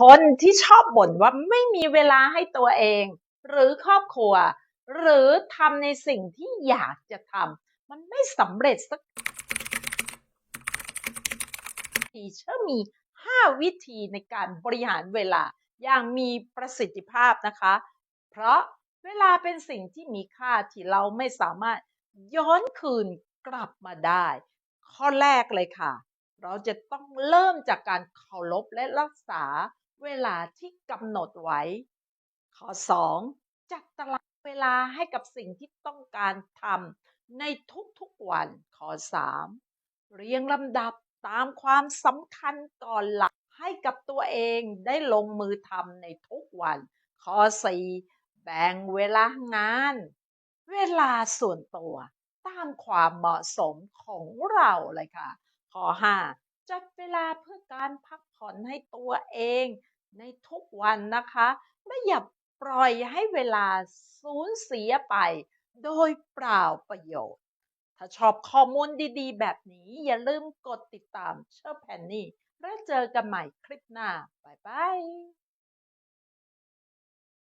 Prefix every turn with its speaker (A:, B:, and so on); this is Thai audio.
A: คนที่ชอบบ่นว่าไม่มีเวลาให้ตัวเอง หรือครอบครัว หรือทำในสิ่งที่อยากจะทำมันไม่สำเร็จสักทีเชื่อมี 5 วิธีในการบริหารเวลาอย่างมีประสิทธิภาพนะคะ เพราะเวลาเป็นสิ่งที่มีค่าที่เราไม่สามารถย้อนคืนกลับมาได้ ข้อแรกเลยค่ะ เราจะต้องเริ่มจากการเคารพและรักษาเวลาที่กำหนดไว้ ข้อ 2 จัดตารางเวลาให้กับสิ่งที่ต้องการทำในทุกๆวัน ข้อ 3 เรียงลำดับตามความสำคัญก่อนหลักให้กับตัวเองได้ลงมือทำในทุกวัน ข้อ 4 แบ่งเวลางาน เวลาส่วนตัว ตามความเหมาะสมของเราเลยค่ะ ข้อ 5 จัดเวลาเพื่อการพักผ่อนให้ตัวเองในทุกวันนะคะ ไม่อย่าปล่อยให้เวลาสูญเสียไป โดยเปล่าประโยชน์ ถ้าชอบข้อมูลดีๆ แบบนี้อย่าลืมกดติดตามเชอร์แพนนี่ แล้วเจอกันใหม่คลิปหน้า บ๊ายบาย